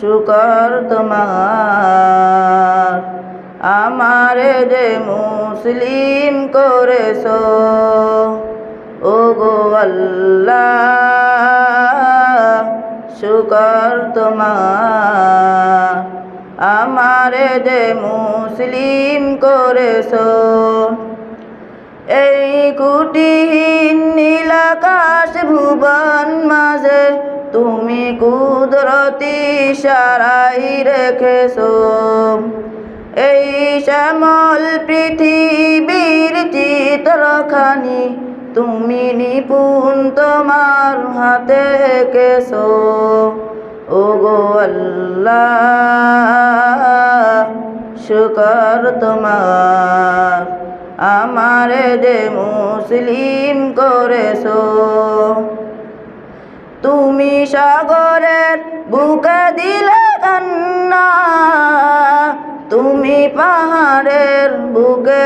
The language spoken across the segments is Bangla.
শুকর তোমার। আমারে যে মুসলিম করেছ ও গো শুকর তোমার। আমারে যে মুসলিম করেছ, এই কুটিহীন নীলাকাশ ভুবন মাঝে তুমি কুদরতি সারাই রেখেছো। এই শ্যামল পৃথিবীর চিত্রখানি তুমি নিপুণ তোমার হাতে কেসো ও গো আল্লাহ, শুকর তোমার, আমারে যে মুসলিম করেছ। তুমি সাগরের বুকে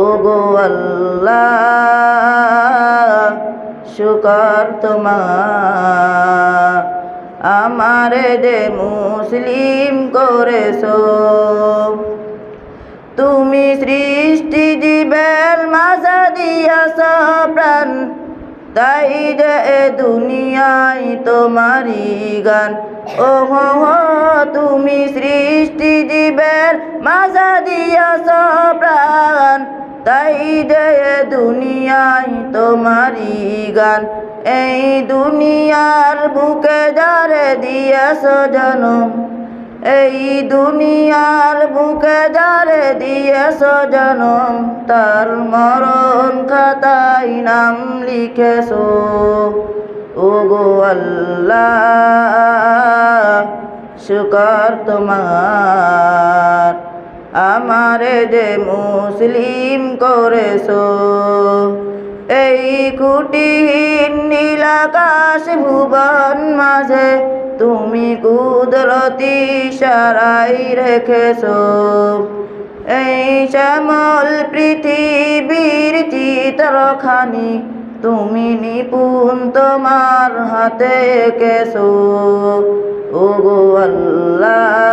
ও আল্লাহ, শুকর তোমার। আমারে যে মুসলিম করেছ, তুমি সৃষ্টি জীবের মাঝে দিয়াছ প্রাণ, তাই যে এ দুনিয়ায় তোমারি গান। ও তুমি সৃষ্টি জীবের মাঝে দিয়াছ প্রাণ তাই যে দুনিয়ায় তোমারি গান, এই দুনিয়ার বুকে যারে দিয়াছ জনম, এই দুনিয়ার বুকে যারে দিয়েছ জনম, তার মরণ খাতায় নাম লিখেছ। ও গো আল্লাহ, শুকর তোমার। আমারে যে মুসলিম করেছ, এই কুটিহীন নীলাকাশ ভুবন মাঝে তুমি কুদরতি সারাই রেখেছো। এই শ্যামল পৃথিবীর চিত্রখানি তুমি নিপুণ তোমার হাতে কেসো ও গো আল্লাহ।